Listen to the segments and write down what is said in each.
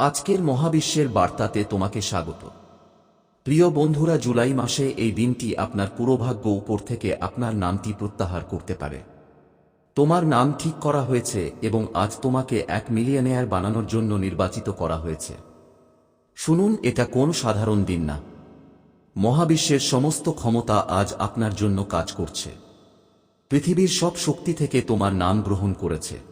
আজকের মহাবিশ্বের বার্তাতে তোমাকে স্বাগত। প্রিয় বন্ধুরা, জুলাই মাসে এই দিনটি আপনার পুরোভাগ্য উপর থেকে আপনার নামটি প্রত্যাহার করতে পারে। তোমার নাম ঠিক করা হয়েছে এবং আজ তোমাকে এক মিলিয়নেয়ার বানানোর জন্য নির্বাচিত করা হয়েছে। শুনুন, এটা কোন সাধারণ দিন না। মহাবিশ্বের সমস্ত ক্ষমতা আজ আপনার জন্য কাজ করছে। পৃথিবীর সব শক্তি থেকে তোমার নাম গ্রহণ করেছে।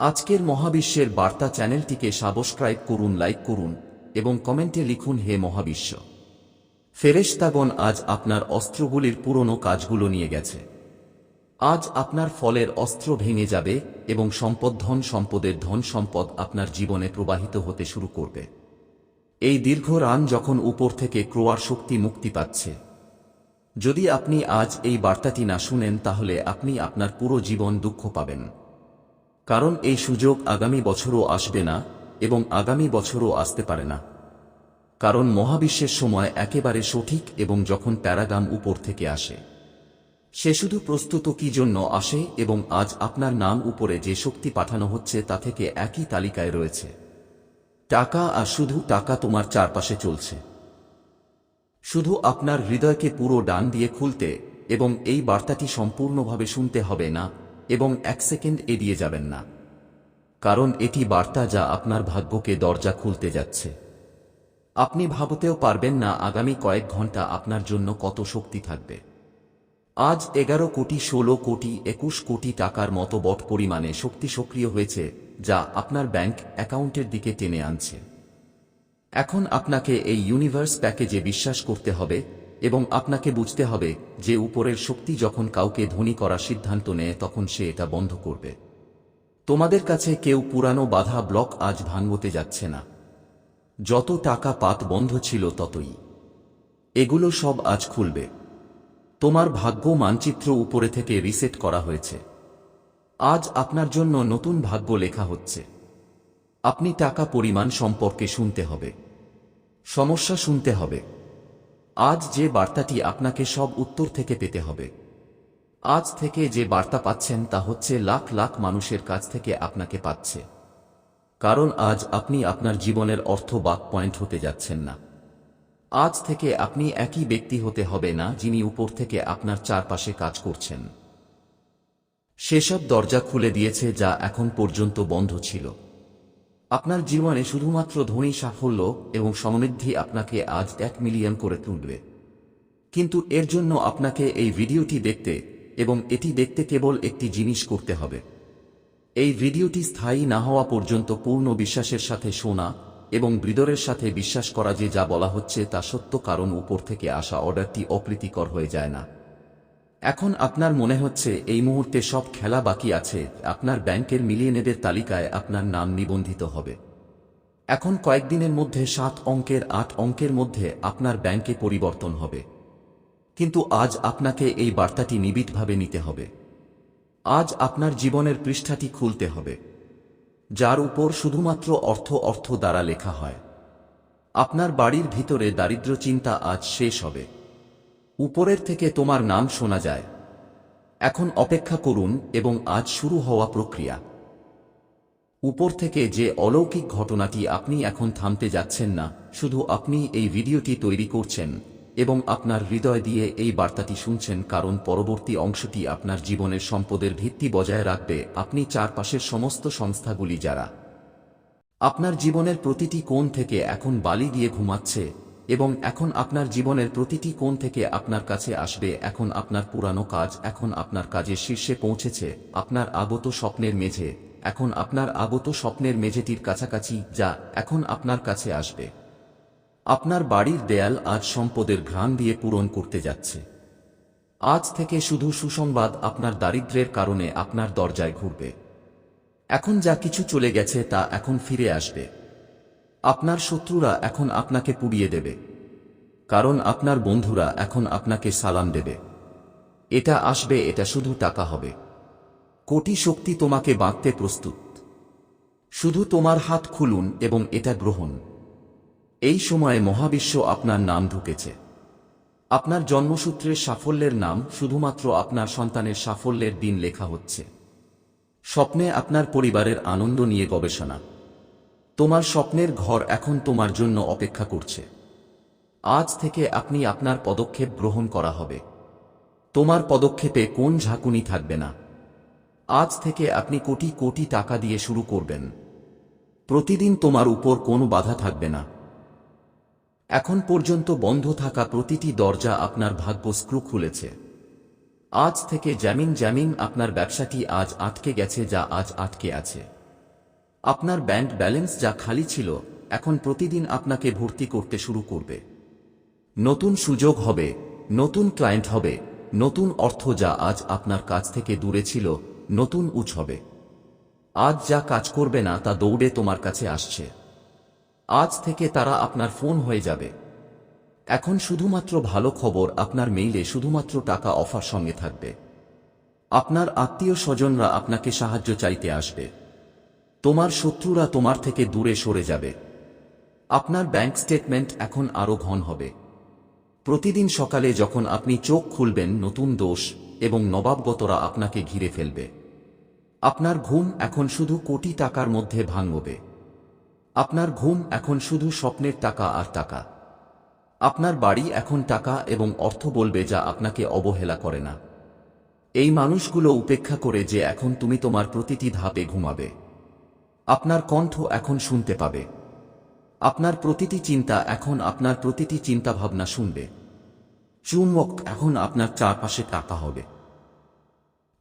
আজকের মহাবিশ্বের বার্তা চ্যানেলটিকে সাবস্ক্রাইব করুন, লাইক করুন এবং কমেন্টে লিখুন, হে মহাবিশ্ব। ফেরেশতাগণ আজ আপনার অস্ত্রগুলির পুরনো কাজগুলো নিয়ে গেছে। আজ আপনার ফলের অস্ত্র ভেঙে যাবে এবং সম্পদ, ধন সম্পদের ধন সম্পদ আপনার জীবনে প্রবাহিত হতে শুরু করবে। এই দীর্ঘ রান যখন উপর থেকে ক্রোয়ার শক্তি মুক্তি পাচ্ছে। যদি আপনি আজ এই বার্তাটি না শুনেন, তাহলে আপনি আপনার পুরো জীবন দুঃখ পাবেন। কারণ এই সুযোগ আগামী বছরও আসবে না এবং আগামী বছরও আসতে পারে না। কারণ মহাবিশ্বের সময় একেবারে সঠিক এবং যখন প্যারাগাম উপর থেকে আসে। সে শুধু প্রস্তুত কি জন্য আসে এবং আজ আপনার নাম উপরে যে শক্তি পাঠানো হচ্ছে তা থেকে একই তালিকায় রয়েছে। টাকা আর শুধু টাকা তোমার চারপাশে চলছে। শুধু আপনার হৃদয়কে পুরো ডান দিয়ে খুলতে এবং এই বার্তাটি সম্পূর্ণভাবে শুনতে হবে না। এবং এক সেকেন্ড এড়িয়ে যাবেন না। কারণ এটি বার্তা যা আপনার ভাগ্যকে দরজা খুলতে যাচ্ছে। আপনি ভাবতেও পারবেন না আগামী কয়েক ঘণ্টা আপনার জন্য কত শক্তি থাকবে। আজ এগারো কোটি, ষোলো কোটি, একুশ কোটি টাকার মতো বট পরিমাণে শক্তি সক্রিয় হয়েছে, যা আপনার ব্যাংক অ্যাকাউন্টের দিকে টেনে আনছে। এখন আপনাকে এই ইউনিভার্স প্যাকেজে বিশ্বাস করতে হবে এবং আপনাকে বুঝতে হবে যে উপরের শক্তি যখন কাউকে ধনী করার সিদ্ধান্ত নেয়, তখন সে এটা বন্ধ করবে। তোমাদের কাছে কেউ পুরানো বাধা ব্লক আজ ভাঙতে যাচ্ছে না। যত টাকা পাত বন্ধ ছিল ততই। এগুলো সব আজ খুলবে। তোমার ভাগ্য মানচিত্র উপরে থেকে রিসেট করা হয়েছে। আজ আপনার জন্য নতুন ভাগ্য লেখা হচ্ছে। আপনি টাকা পরিমাণ সম্পর্কে শুনতে হবে। সমস্যা শুনতে হবে। আজ যে বার্তাটি আপনাকে সব উত্তর থেকে পেতে হবে। আজ থেকে যে বার্তা পাচ্ছেন তা হচ্ছে লাখ লাখ মানুষের কাছ থেকে আপনাকে পাচ্ছে। কারণ আজ আপনি আপনার জীবনের অর্থ বাক পয়েন্ট হতে যাচ্ছেন না। আজ থেকে আপনি একই ব্যক্তি হতে হবে না যিনি উপর থেকে আপনার চারপাশে কাজ করছেন। সেসব দরজা খুলে দিয়েছে যা এখন পর্যন্ত বন্ধ ছিল। আপনার জীবনে শুধুমাত্র ধনী, সাফল্য এবং সমৃদ্ধি আপনাকে আজ এক মিলিয়ন করে তুলবে। কিন্তু এর জন্য আপনাকে এই ভিডিওটি দেখতে এবং এটি দেখতে কেবল একটি জিনিস করতে হবে। এই ভিডিওটি স্থায়ী না হওয়া পর্যন্ত পূর্ণ বিশ্বাসের সাথে শোনা এবং হৃদয়ের সাথে বিশ্বাস করা যে যা বলা হচ্ছে তা সত্য কারণ উপর থেকে আসা অর্ডারটি অপ্রীতিকর হয়ে যায় না। এখন আপনার মনে হচ্ছে এই মুহূর্তে সব খেলা বাকি আছে, আপনার ব্যাংকের মিলিয়নেদের তালিকায় আপনার নাম নিবন্ধিত হবে। এখন কয়েকদিনের মধ্যে সাত অঙ্কের আট অঙ্কের মধ্যে আপনার ব্যাংকে পরিবর্তন হবে। কিন্তু আজ আপনাকে এই বার্তাটি নিবিড়ভাবে নিতে হবে। আজ আপনার জীবনের পৃষ্ঠাটি খুলতে হবে, যার উপর শুধুমাত্র অর্থ অর্থ দ্বারা লেখা হয়। আপনার বাড়ির ভিতরে দারিদ্র চিন্তা আজ শেষ হবে। উপরের থেকে তোমার নাম শোনা যায়। এখন অপেক্ষা করুন এবং আজ শুরু হওয়া প্রক্রিয়া। উপর থেকে যে অলৌকিক ঘটনাটি আপনি এখন থামতে যাচ্ছেন না, শুধু আপনি এই ভিডিওটি তৈরি করছেন এবং আপনার হৃদয় দিয়ে এই বার্তাটি শুনছেন কারণ পরবর্তী অংশটি আপনার জীবনের সম্পদের ভিত্তি বজায় রাখবে। আপনি চারপাশের সমস্ত সংস্থাগুলি যারা আপনার জীবনের প্রতিটি কোণ থেকে এখন বালি দিয়ে ঘুমাচ্ছে এবং এখন আপনার জীবনের প্রতিটি কোণ থেকে আপনার কাছে আসবে, এখন আপনার পুরানো কাজ, এখন আপনার কাজের শীর্ষে পৌঁছেছে, আপনার আগত স্বপ্নের মেঝে, এখন আপনার আগত স্বপ্নের মেঝেটির কাছাকাছি, যা এখন আপনার কাছে আসবে। আপনার বাড়ির দেয়াল আজ সম্পদের ঘ্রাণ দিয়ে পূরণ করতে যাচ্ছে। আজ থেকে শুধু সুসংবাদ আপনার দারিদ্র্যের কারণে আপনার দরজায় ঘুরবে। এখন যা কিছু চলে গেছে তা এখন ফিরে আসবে। আপনার শত্রুরা এখন আপনাকে পুড়িয়ে দেবে। কারণ আপনার বন্ধুরা এখন আপনাকে সালাম দেবে। এটা আসবে, এটা শুধু টাকা হবে। কোটি শক্তি তোমাকে বাঁধতে প্রস্তুত। শুধু তোমার হাত খুলুন এবং এটা গ্রহণ। এই সময়ে মহাবিশ্ব আপনার নাম ঢুকেছে। আপনার জন্মসূত্রের সাফল্যের নাম শুধুমাত্র আপনার সন্তানের সাফল্যের দিন লেখা হচ্ছে। স্বপ্নে আপনার পরিবারের আনন্দ নিয়ে গবেষণা। তোমার স্বপ্নের ঘর এখন তোমার জন্য অপেক্ষা করছে। আজ থেকে আপনি আপনার পদক্ষেপ গ্রহণ করা হবে। তোমার পদক্ষেপে কোন ঝাঁকুনি থাকবে না। আজ থেকে আপনি কোটি কোটি টাকা দিয়ে শুরু করবেন। প্রতিদিন তোমার উপর কোনো বাধা থাকবে না। এখন পর্যন্ত বন্ধ থাকা প্রতিটি দরজা আপনার ভাগ্য স্ক্রু খুলেছে। আজ থেকে জ্যামিন জ্যামিন আপনার ব্যবসাটি আজ আটকে গেছে যা আজ আটকে আছে। আপনার ব্যাংক ব্যালেন্স যা খালি ছিল, এখন প্রতিদিন আপনাকে ভর্তি করতে শুরু করবে। নতুন সুযোগ হবে, নতুন ক্লায়েন্ট হবে, নতুন অর্থ যা আজ আপনার কাছ থেকে দূরে ছিল, নতুন উচ হবে। আজ যা কাজ করবে না, তা দৌড়ে তোমার কাছে আসছে। আজ থেকে তারা আপনার ফোন হয়ে যাবে। এখন শুধুমাত্র ভালো খবর আপনার মেইলে শুধুমাত্র টাকা অফার সঙ্গে থাকবে। আপনার আত্মীয় স্বজনরা আপনাকে সাহায্য চাইতে আসবে। তোমার শত্রুরা তোমার থেকে দূরে সরে যাবে। আপনার ব্যাংক স্টেটমেন্ট এখন আরও ঘন হবে। প্রতিদিন সকালে যখন আপনি চোখ খুলবেন নতুন দোষ এবং নবাবগতরা আপনাকে ঘিরে ফেলবে। আপনার ঘুম এখন শুধু কোটি টাকার মধ্যে ভাঙবে। আপনার ঘুম এখন শুধু স্বপ্নের টাকা আর টাকা। আপনার বাড়ি এখন টাকা এবং অর্থ বলবে যা আপনাকে অবহেলা করে না। এই মানুষগুলো উপেক্ষা করে যে এখন তুমি তোমার প্রতিটি ধাপে ঘুমাবে। আপনার কণ্ঠ এখন শুনতে পাবে। আপনার প্রতিটি চিন্তা এখন আপনার প্রতিটি চিন্তাভাবনা শুনবে। চুম্বক এখন আপনার চারপাশে টাকা হবে।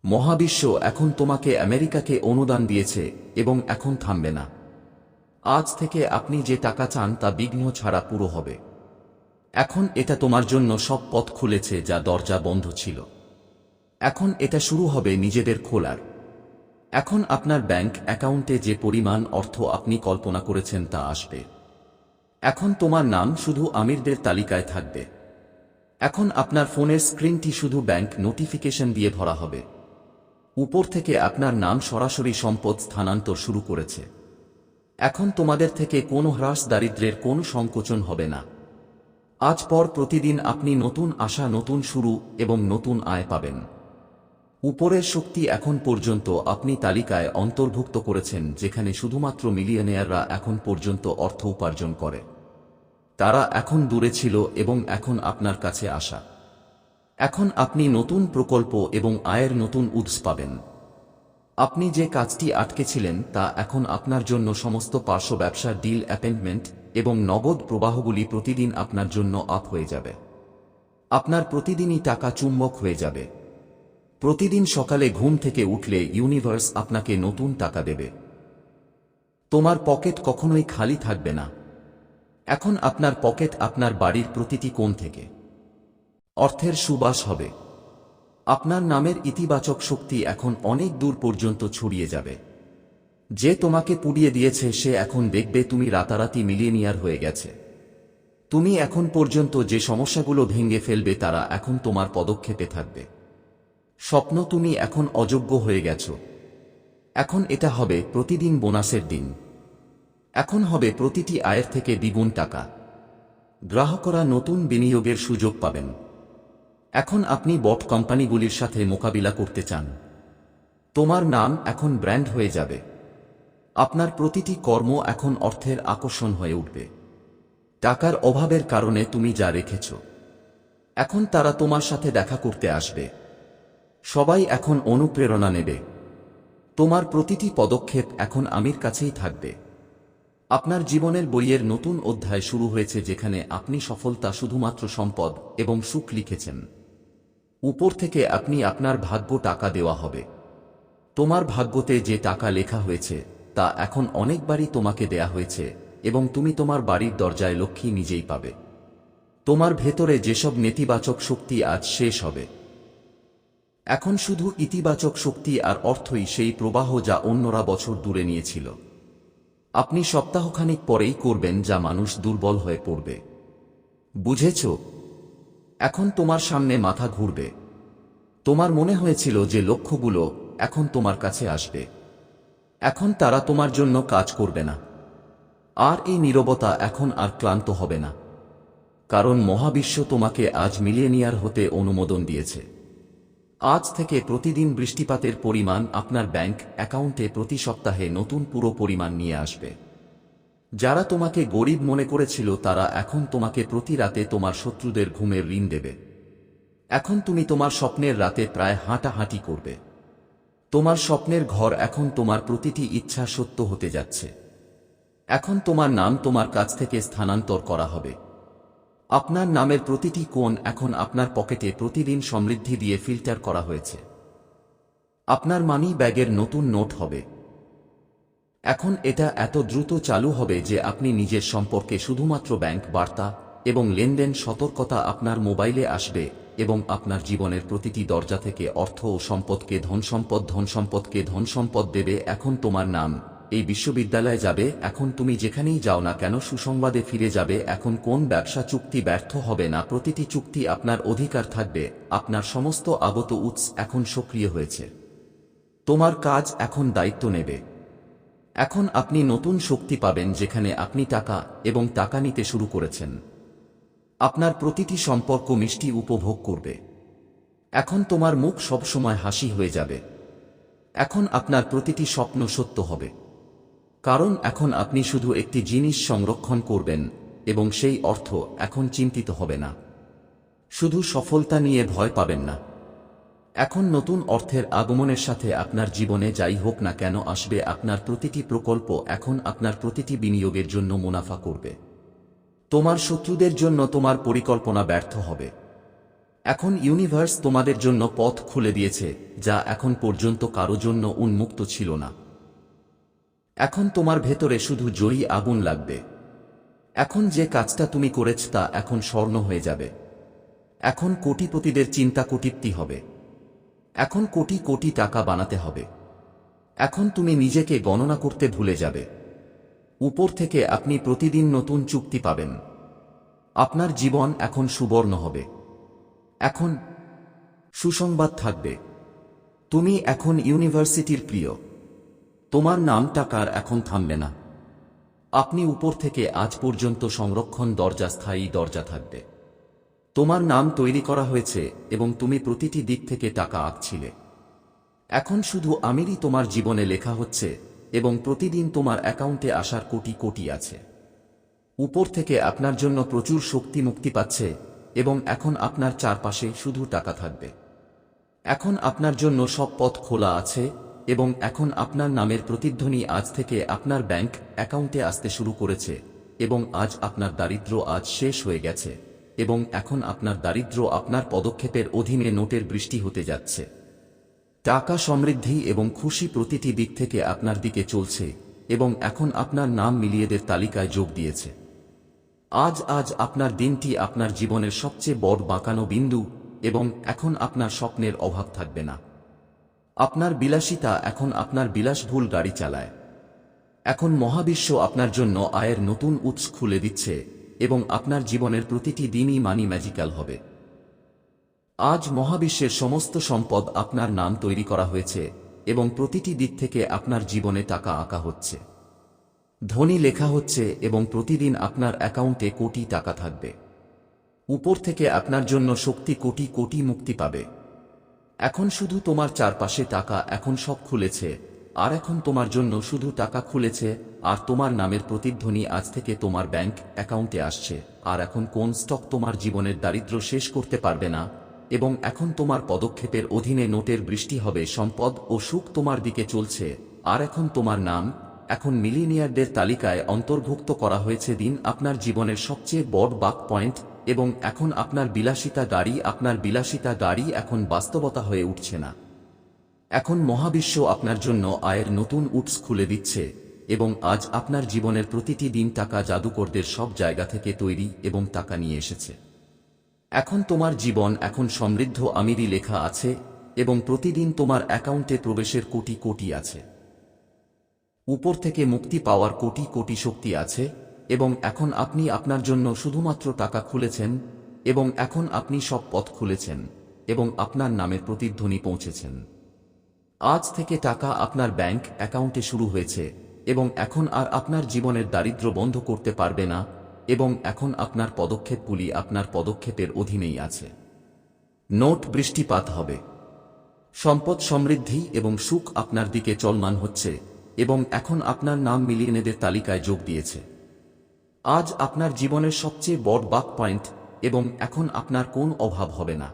মহাবিশ্ব এখন তোমাকে আমেরিকাকে অনুদান দিয়েছে এবং এখন থামবে না। আজ থেকে আপনি যে টাকা চান তা বিঘ্ন ছাড়া পুরো হবে। এখন এটা তোমার জন্য সব পথ খুলেছে যা দরজা বন্ধ ছিল। এখন এটা শুরু হবে নিজেদের খোলার। এখন আপনার ব্যাংক অ্যাকাউন্টে যে পরিমাণ অর্থ আপনি কল্পনা করেছেন তা আসবে। এখন তোমার নাম শুধু আমিরদের তালিকায় থাকবে। এখন আপনার ফোনের স্ক্রিনটি শুধু ব্যাংক নোটিফিকেশন দিয়ে ভরা হবে। উপর থেকে আপনার নাম সরাসরি সম্পদ স্থানান্তর শুরু করেছে। এখন তোমাদের থেকে কোনো হ্রাস দারিদ্রের কোনো সংকোচন হবে না। আজ পর প্রতিদিন আপনি নতুন আশা, নতুন শুরু এবং নতুন আয় পাবেন। উপরের শক্তি এখন পর্যন্ত আপনি তালিকায় অন্তর্ভুক্ত করেছেন যেখানে শুধুমাত্র মিলিয়নেয়াররা এখন পর্যন্ত অর্থ উপার্জন করে। তারা এখন দূরে ছিল এবং এখন আপনার কাছে আসা। এখন আপনি নতুন প্রকল্প এবং আয়ের নতুন উৎস পাবেন। আপনি যে কাজটি আটকেছিলেন তা এখন আপনার জন্য সমস্ত পার্শ্ব ব্যবসার ডিল, অ্যাপয়েন্টমেন্ট এবং নগদ প্রবাহগুলি প্রতিদিন আপনার জন্য আপ হয়ে যাবে। আপনার প্রতিদিনই টাকা চুম্বক হয়ে যাবে। প্রতিদিন সকালে ঘুম থেকে উঠলে ইউনিভার্স আপনাকে নতুন টাকা দেবে। তোমার পকেট কখনোই খালি থাকবে না। এখন আপনার পকেট আপনার বাড়ির প্রতিটি কোণ থেকে। অর্থের সুবাস হবে। আপনার নামের ইতিবাচক শক্তি এখন অনেক দূর পর্যন্ত ছড়িয়ে যাবে। যে তোমাকে পুড়িয়ে দিয়েছে, সে এখন দেখবে তুমি রাতারাতি মিলিয়নিয়ার হয়ে গেছে। তুমি এখন পর্যন্ত যে সমস্যাগুলো ভেঙে ফেলবে, তারা এখন তোমার পদক্ষেপে থাকবে। স্বপ্ন তুমি এখন অযোগ্য হয়ে গেছ। এখন এটা হবে প্রতিদিন বোনাসের দিন। এখন হবে প্রতিটি আয়ের থেকে দ্বিগুণ টাকা। গ্রাহকরা নতুন বিনিয়োগের সুযোগ পাবেন। এখন আপনি বট কোম্পানিগুলির সাথে মোকাবিলা করতে চান। তোমার নাম এখন ব্র্যান্ড হয়ে যাবে। আপনার প্রতিটি কর্ম এখন অর্থের আকর্ষণ হয়ে উঠবে। টাকার অভাবের কারণে তুমি যা রেখেছ। এখন তারা তোমার সাথে দেখা করতে আসবে। সবাই এখন অনুপ্রেরণা নেবে। তোমার প্রতিটি পদক্ষেপ এখন আমির কাছেই থাকবে। আপনার জীবনের বইয়ের নতুন অধ্যায় শুরু হয়েছে যেখানে আপনি সফলতা শুধুমাত্র সম্পদ এবং সুখ লিখেছেন। উপর থেকে আপনি আপনার ভাগ্য টাকা দেওয়া হবে। তোমার ভাগ্যতে যে টাকা লেখা হয়েছে, তা এখন অনেকবারই তোমাকে দেয়া হয়েছে এবং তুমি তোমার বাড়ির দরজায় লক্ষ্মী নিজেই পাবে। তোমার ভেতরে যেসব নেতিবাচক শক্তি আজ শেষ হবে এখন শুধু ইতিবাচক শক্তি আর অর্থই সেই প্রবাহ যা অন্যরা বছর দূরে নিয়েছিল। আপনি সপ্তাহখানিক পরেই করবেন যা মানুষ দুর্বল হয়ে পড়বে। বুঝেছ? এখন তোমার সামনে মাথা ঘুরবে। তোমার মনে হয়েছিল যে লক্ষ্যগুলো এখন তোমার কাছে আসবে। এখন তারা তোমার জন্য কাজ করবে না। আর এই নীরবতা এখন আর ক্লান্ত হবে না। কারণ মহাবিশ্ব তোমাকে আজ মিলিয়নিয়ার হতে অনুমোদন দিয়েছে। আজ থেকে প্রতিদিন বৃষ্টিপাতের পরিমাণ আপনার ব্যাংক অ্যাকাউন্টে প্রতি সপ্তাহে নতুন পুরো পরিমাণ নিয়ে আসবে। যারা তোমাকে গরিব মনে করেছিল, তারা এখন তোমাকে প্রতি রাতে তোমার শত্রুদের ঘুমের ঋণ দেবে। এখন তুমি তোমার স্বপ্নের রাতে প্রায় হাঁটাহাঁটি করবে। তোমার স্বপ্নের ঘর এখন তোমার প্রতিটি ইচ্ছা সত্য হতে যাচ্ছে। এখন তোমার নাম তোমার কাছ থেকে স্থানান্তর করা হবে। আপনার নামের প্রতিটি কোণ এখন আপনার পকেটে প্রতিদিন সমৃদ্ধি দিয়ে ফিল্টার করা হয়েছে। আপনার মানি ব্যাগের নতুন নোট হবে। এখন এটা এত দ্রুত চালু হবে যে আপনি নিজের সম্পর্কে শুধুমাত্র ব্যাংক বার্তা এবং লেনদেন সতর্কতা আপনার মোবাইলে আসবে এবং আপনার জীবনের প্রতিটি দরজা থেকে অর্থ ও সম্পদকে ধনসম্পদ, ধনসম্পদকে ধনসম্পদ দেবে এখন তোমার নাম। এই বিশ্ববিদ্যালয়ে যাবে, এখন তুমি যেখানেই যাও না কেন সুসংবাদে ফিরে যাবে, এখন কোন ব্যবসা চুক্তি ব্যর্থ হবে না, প্রতিটি চুক্তি আপনার অধিকার থাকবে, আপনার সমস্ত আগত উৎস এখন সক্রিয় হয়েছে। তোমার কাজ এখন দায়িত্ব নেবে। এখন আপনি নতুন শক্তি পাবেন যেখানে আপনি টাকা এবং টাকা নিতে শুরু করেছেন। আপনার প্রতিটি সম্পর্ক মিষ্টি উপভোগ করবে। এখন তোমার মুখ সবসময় হাসি হয়ে যাবে। এখন আপনার প্রতিটি স্বপ্ন সত্য হবে। কারণ এখন আপনি শুধু একটি জিনিস সংরক্ষণ করবেন, এবং সেই অর্থ এখন চিন্তিত হবে না। শুধু সফলতা নিয়ে ভয় পাবেন না। এখন নতুন অর্থের আগমনের সাথে আপনার জীবনে যাই হোক না কেন আসবে আপনার প্রতিটি প্রকল্প এখন আপনার প্রতিটি বিনিয়োগের জন্য মুনাফা করবে। তোমার শত্রুদের জন্য তোমার পরিকল্পনা ব্যর্থ হবে। এখন ইউনিভার্স তোমাদের জন্য পথ খুলে দিয়েছে, যা এখন পর্যন্ত কারও জন্য উন্মুক্ত ছিল না। এখন তোমার ভেতরে শুধু জয়ী আগুন লাগবে। এখন যে কাজটা তুমি করেছ তা এখন স্বর্ণ হয়ে যাবে। এখন কোটিপতিদের চিন্তা কোটিপ্তি হবে। এখন কোটি কোটি টাকা বানাতে হবে। এখন তুমি নিজেকে গণনা করতে ভুলে যাবে। উপর থেকে আপনি প্রতিদিন নতুন চুক্তি পাবেন। আপনার জীবন এখন সুবর্ণ হবে। এখন সুসংবাদ থাকবে। তুমি এখন ইউনিভার্সিটির প্রিয়। তোমার নাম টাকার এখন থামবে না। আপনি উপর থেকে আজ পর্যন্ত সংরক্ষণ দরজা স্থায়ী দরজা থাকবে। তোমার নাম তৈরি করা হয়েছে এবং তুমি প্রতিটি দিক থেকে টাকা আঁকছিলে। এখন শুধু আমিরই তোমার জীবনে লেখা হচ্ছে এবং প্রতিদিন তোমার অ্যাকাউন্টে আসার কোটি কোটি আছে। উপর থেকে আপনার জন্য প্রচুর শক্তি মুক্তি পাচ্ছে এবং এখন আপনার চারপাশে শুধু টাকা থাকবে। এখন আপনার জন্য সব পথ খোলা আছে এবং এখন আপনার নামের প্রতিধ্বনি আজ থেকে আপনার ব্যাংক অ্যাকাউন্টে আসতে শুরু করেছে, এবং আজ আপনার দারিদ্র আজ শেষ হয়ে গেছে, এবং এখন আপনার দারিদ্র আপনার পদক্ষেপের অধীনে নোটের বৃষ্টি হতে যাচ্ছে। টাকা সমৃদ্ধি এবং খুশি প্রতিটি দিক থেকে আপনার দিকে চলছে, এবং এখন আপনার নাম মিলিয়েদের তালিকায় যোগ দিয়েছে। আজ আজ আপনার দিনটি আপনার জীবনের সবচেয়ে বড় বাঁকানো বিন্দু, এবং এখন আপনার স্বপ্নের অভাব থাকবে না। আপনার বিলাসিতা এখন আপনার বিলাসভুল গাড়ি চালায়। এখন মহাবিশ্ব আপনার জন্য আয়ের নতুন উৎস খুলে দিচ্ছে এবং আপনার জীবনের প্রতিটি দিনই মানি ম্যাজিক্যাল হবে। আজ মহাবিশ্বের সমস্ত সম্পদ আপনার নাম তৈরি করা হয়েছে এবং প্রতিটি দিক থেকে আপনার জীবনে টাকা আঁকা হচ্ছে। ধনী লেখা হচ্ছে এবং প্রতিদিন আপনার অ্যাকাউন্টে কোটি টাকা থাকবে। উপর থেকে আপনার জন্য শক্তি কোটি কোটি মুক্তি পাবে। এখন শুধু তোমার চারপাশে টাকা এখন সব খুলেছে, আর এখন তোমার জন্য শুধু টাকা খুলেছে, আর তোমার নামের প্রতিধ্বনি আজ থেকে তোমার ব্যাংক অ্যাকাউন্টে আসছে, আর এখন কোন স্টক তোমার জীবনের দারিদ্র শেষ করতে পারবে না, এবং এখন তোমার পদক্ষেপের অধীনে নোটের বৃষ্টি হবে, সম্পদ ও সুখ তোমার দিকে চলছে, আর এখন তোমার নাম, এখন মিলিনিয়ারদের তালিকায় অন্তর্ভুক্ত করা হয়েছে দিন আপনার জীবনের সবচেয়ে বড় বাক পয়েন্ট এবং এখন আপনার বিলাসিতা গাড়ি, আপনার বিলাসিতা গাড়ি এখন বাস্তবতা হয়ে উঠছে না। এখন মহাবিশ্ব আপনার জন্য আয়ের নতুন উৎস খুলে দিচ্ছে এবং আজ আপনার জীবনের প্রতিটি দিন টাকা জাদুকরদের সব জায়গা থেকে তৈরি এবং টাকা নিয়ে এসেছে। এখন তোমার জীবন এখন সমৃদ্ধ আমিরি লেখা আছে এবং প্রতিদিন তোমার অ্যাকাউন্টে প্রবেশের কোটি কোটি আছে। উপর থেকে মুক্তি পাওয়ার কোটি কোটি শক্তি আছে এবং এখন আপনি আপনার জন্য শুধুমাত্র টাকা খুলেছেন, এবং এখন আপনি সব পথ খুলেছেন, এবং আপনার নামের প্রতিধ্বনি পৌঁছেছেন। আজ থেকে টাকা আপনার ব্যাংক অ্যাকাউন্টে শুরু হয়েছে, এবং এখন আর আপনার জীবনের দারিদ্র বন্ধ করতে পারবে না, এবং এখন আপনার পদক্ষেপগুলি আপনার পদক্ষেপের অধীনেই আছে। নোট, বৃষ্টিপাত হবে। সম্পদ সমৃদ্ধি এবং সুখ আপনার দিকে চলমান হচ্ছে, এবং এখন আপনার নাম মিলিয়নেদের তালিকায় যোগ দিয়েছে। আজ আপনার জীবনের সবচেয়ে বড় বাক পয়েন্ট এবং এখন আপনার কোন অভাব হবে না।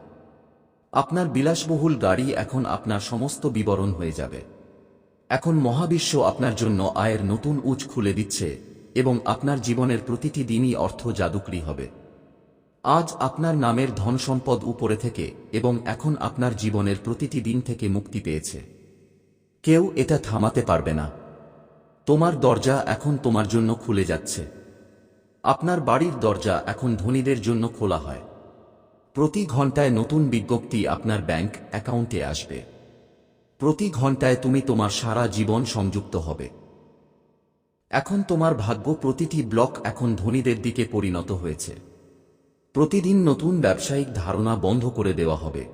আপনার বিলাসবহুল গাড়ি এখন আপনার সমস্ত বিবরণ হয়ে যাবে। এখন মহাবিশ্ব আপনার জন্য আয়ের নতুন উচ খুলে দিচ্ছে এবং আপনার জীবনের প্রতিটি দিনই অর্থ জাদুকরি হবে। আজ আপনার নামের ধন সম্পদ উপরে থেকে এবং এখন আপনার জীবনের প্রতিটি দিন থেকে মুক্তি পেয়েছে। কেউ এটা থামাতে পারবে না। তোমার দরজা এখন তোমার জন্য খুলে যাচ্ছে। আপনার বাড়ির দরজা এখন ধনীদের জন্য খোলা হয়। প্রতি ঘন্টায় নতুন বিজ্ঞপ্তি আপনার ব্যাংক অ্যাকাউন্টে আসবে। প্রতি ঘন্টায় তুমি তোমার সারা জীবন সংযুক্ত হবে। এখন তোমার ভাগ্য প্রতিটি ব্লক এখন ধনীদের দিকে পরিণত হয়েছে। প্রতিদিন নতুন ব্যবসায়িক ধারণা বন্ধ করে দেওয়া হবে।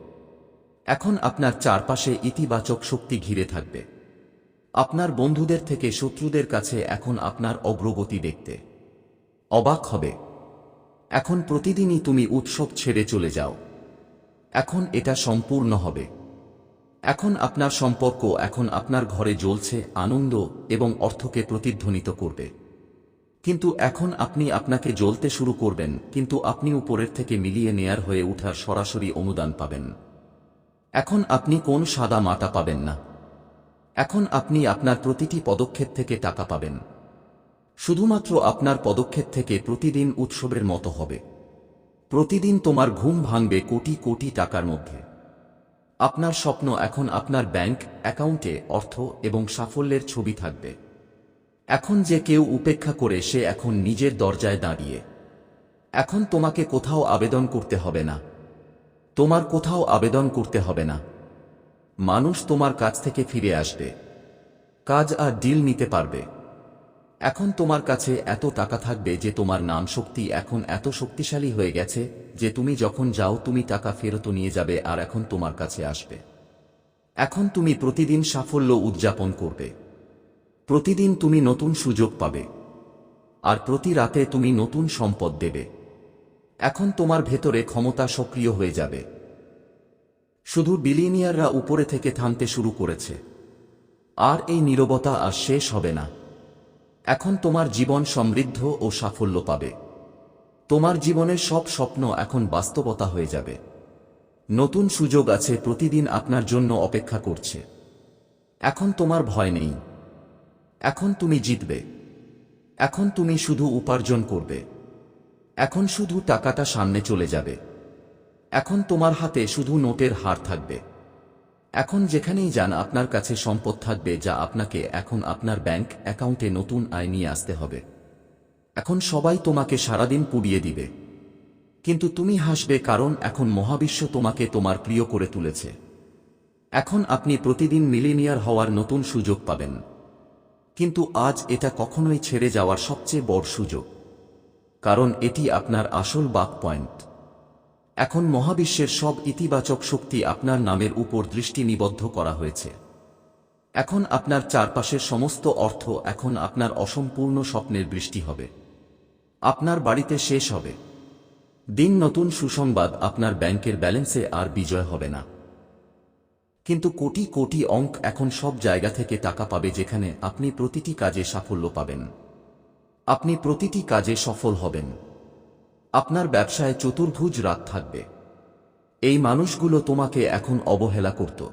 এখন আপনার চারপাশে ইতিবাচক শক্তি ঘিরে থাকবে। আপনার বন্ধুদের থেকে শত্রুদের কাছে এখন আপনার অগ্রগতি দেখতে। অবাক হবে। এখন প্রতিদিনই তুমি উৎসব ছেড়ে চলে যাও। এখন এটা সম্পূর্ণ হবে। এখন আপনার সম্পর্ক, এখন আপনার ঘরে জ্বলছে আনন্দ এবং অর্থকে প্রতিধ্বনিত করবে। কিন্তু এখন আপনি আপনাকে জ্বলতে শুরু করবেন, কিন্তু আপনি উপরের থেকে মিলিয়ে নেয়ার হয়ে উঠার সরাসরি অনুদান পাবেন। এখন আপনি কোন সাদা মাটা পাবেন না। এখন আপনি আপনার প্রতিটি পদক্ষেপ থেকে টাকা পাবেন। শুধুমাত্র আপনার পদক্ষেপ থেকে প্রতিদিন উৎসবের মতো হবে। প্রতিদিন তোমার ঘুম ভাঙবে কোটি কোটি টাকার মধ্যে। আপনার স্বপ্ন এখন আপনার ব্যাংক, অ্যাকাউন্টে অর্থ এবং সাফল্যের ছবি থাকবে। এখন যে কেউ উপেক্ষা করে সে এখন নিজের দরজায় দাঁড়িয়ে। এখন তোমাকে কোথাও আবেদন করতে হবে না। তোমার কোথাও আবেদন করতে হবে না। মানুষ তোমার কাছ থেকে ফিরে আসবে। কাজ আর ডিল নিতে পারবে। এখন তোমার কাছে এত টাকা থাকবে যে তোমার নাম শক্তি এখন এত শক্তিশালী হয়ে গেছে যে তুমি যখন যাও তুমি টাকা ফেরত নিয়ে যাবে আর এখন তোমার কাছে আসবে। এখন তুমি প্রতিদিন সাফল্য উদযাপন করবে। প্রতিদিন তুমি নতুন সুযোগ পাবে। আর প্রতি রাতে তুমি নতুন সম্পদ দেবে। এখন তোমার ভেতরে ক্ষমতা সক্রিয় হয়ে যাবে। শুধু বিলিনিয়াররা উপরে থেকে থামতে শুরু করেছে। আর এই নীরবতা আর শেষ হবে না। এখন তোমার জীবন সমৃদ্ধ ও সাফল্য পাবে। তোমার জীবনের সব স্বপ্ন এখন বাস্তবতা হয়ে যাবে। নতুন সুযোগ আছে প্রতিদিন আপনার জন্য অপেক্ষা করছে। এখন তোমার ভয় নেই। এখন তুমি জিতবে। এখন তুমি শুধু উপার্জন করবে। এখন শুধু টাকাটা সামনে চলে যাবে। এখন তোমার হাতে শুধু নোটের হার থাকবে। এখন যেখানেই যান, আপনার কাছে সম্পদ থাকবে যা আপনাকে এখন আপনার ব্যাংক অ্যাকাউন্টে নতুন আয় নিয়ে আসতে হবে। এখন সবাই তোমাকে সারাদিন পুড়িয়ে দিবে। কিন্তু তুমি হাসবে কারণ এখন মহাবিশ্ব তোমাকে তোমার প্রিয় করে তুলেছে। এখন আপনি প্রতিদিন মিলিনিয়ার হওয়ার নতুন সুযোগ পাবেন। কিন্তু আজ এটা কখনোই ছেড়ে যাওয়ার সবচেয়ে বড় সুযোগ। কারণ এটি আপনার আসল বাক পয়েন্ট। এখন মহাবিশ্বের সব ইতিবাচক শক্তি আপনার নামের উপর দৃষ্টি নিবদ্ধ করা হয়েছে। এখন আপনার চারপাশের সমস্ত অর্থ এখন আপনার অসম্পূর্ণ স্বপ্নের বৃষ্টি হবে। আপনার বাড়িতে শেষ হবে। দিন নতুন সুসংবাদ আপনার ব্যাংকের ব্যালেন্সে আর বিজয় হবে না। কিন্তু কোটি কোটি অঙ্ক এখন সব জায়গা থেকে টাকা পাবে যেখানে আপনি প্রতিটি কাজে সাফল্য পাবেন। আপনি প্রতিটি কাজে সফল হবেন। আপনার ব্যবসায় চতুর্ভুজ রাত থাকবে। এই মানুষগুলো তোমাকে এখন অবহেলা করত।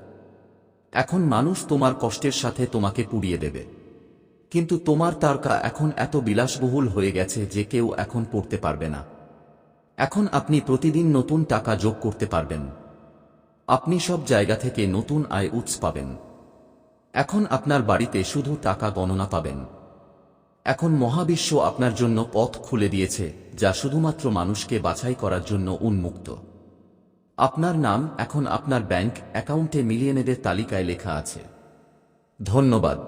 এখন মানুষ তোমার কষ্টের সাথে তোমাকে পুড়িয়ে দেবে। কিন্তু তোমার তারকা এখন এত বিলাসবহুল হয়ে গেছে যে কেউ এখন পড়তে পারবে না। এখন আপনি প্রতিদিন নতুন টাকা যোগ করতে পারবেন। আপনি সব জায়গা থেকে নতুন আয় উৎস পাবেন। এখন আপনার বাড়িতে শুধু টাকা গণনা পাবেন। এখন মহাবিশ্ব আপনার জন্য পথ খুলে দিয়েছে, যা শুধুমাত্র মানুষকে বাছাই করার জন্য উন্মুক্ত। আপনার নাম এখন আপনার ব্যাংক অ্যাকাউন্টে মিলিয়নেদের তালিকায় লেখা আছে। ধন্যবাদ।